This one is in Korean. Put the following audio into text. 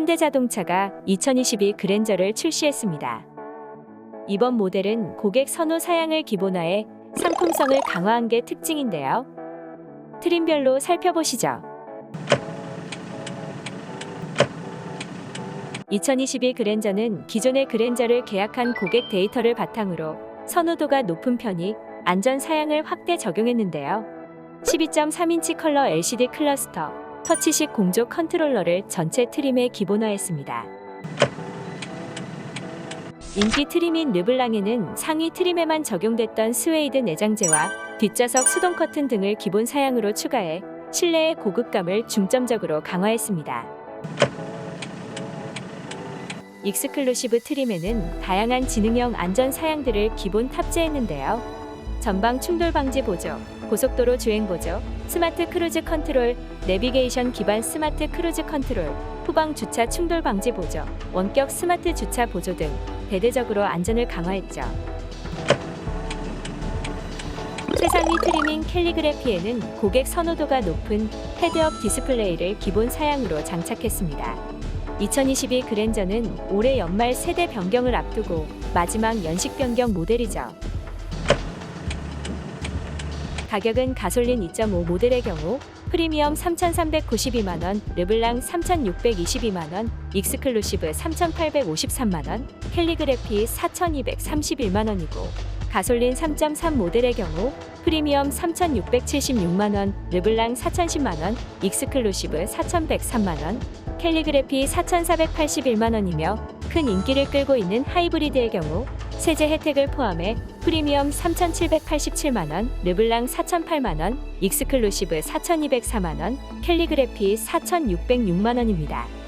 현대자동차가 2022 그랜저를 출시했습니다. 이번 모델은 고객 선호 사양을 기본화해 상품성을 강화한 게 특징인데요. 트림별로 살펴보시죠. 2022 그랜저는 기존의 그랜저를 계약한 고객 데이터를 바탕으로 선호도가 높은 편이 안전 사양을 확대 적용했는데요. 12.3인치 컬러 LCD 클러스터, 터치식 공조 컨트롤러를 전체 트림에 기본화했습니다. 인기 트림인 르블랑에는 상위 트림에만 적용됐던 스웨이드 내장재와 뒷좌석 수동 커튼 등을 기본 사양으로 추가해 실내의 고급감을 중점적으로 강화했습니다. 익스클루시브 트림에는 다양한 지능형 안전 사양들을 기본 탑재했는데요. 전방 충돌 방지 보조, 고속도로 주행 보조, 스마트 크루즈 컨트롤, 내비게이션 기반 스마트 크루즈 컨트롤, 후방 주차 충돌 방지 보조, 원격 스마트 주차 보조 등 대대적으로 안전을 강화했죠. 최상위 트리밍 캘리그래피에는 고객 선호도가 높은 헤드업 디스플레이를 기본 사양으로 장착했습니다. 2022 그랜저는 올해 연말 세대 변경을 앞두고 마지막 연식 변경 모델이죠. 가격은 가솔린 2.5 모델의 경우 프리미엄 3,392만원, 르블랑 3,622만원, 익스클루시브 3,853만원, 캘리그래피 4,231만원이고 가솔린 3.3 모델의 경우 프리미엄 3,676만원, 르블랑 4,010만원, 익스클루시브 4,103만원, 캘리그래피 4,481만원이며 큰 인기를 끌고 있는 하이브리드의 경우 세제 혜택을 포함해 프리미엄 3,787만원, 르블랑 4,008만원, 익스클루시브 4,204만원, 캘리그래피 4,606만원입니다.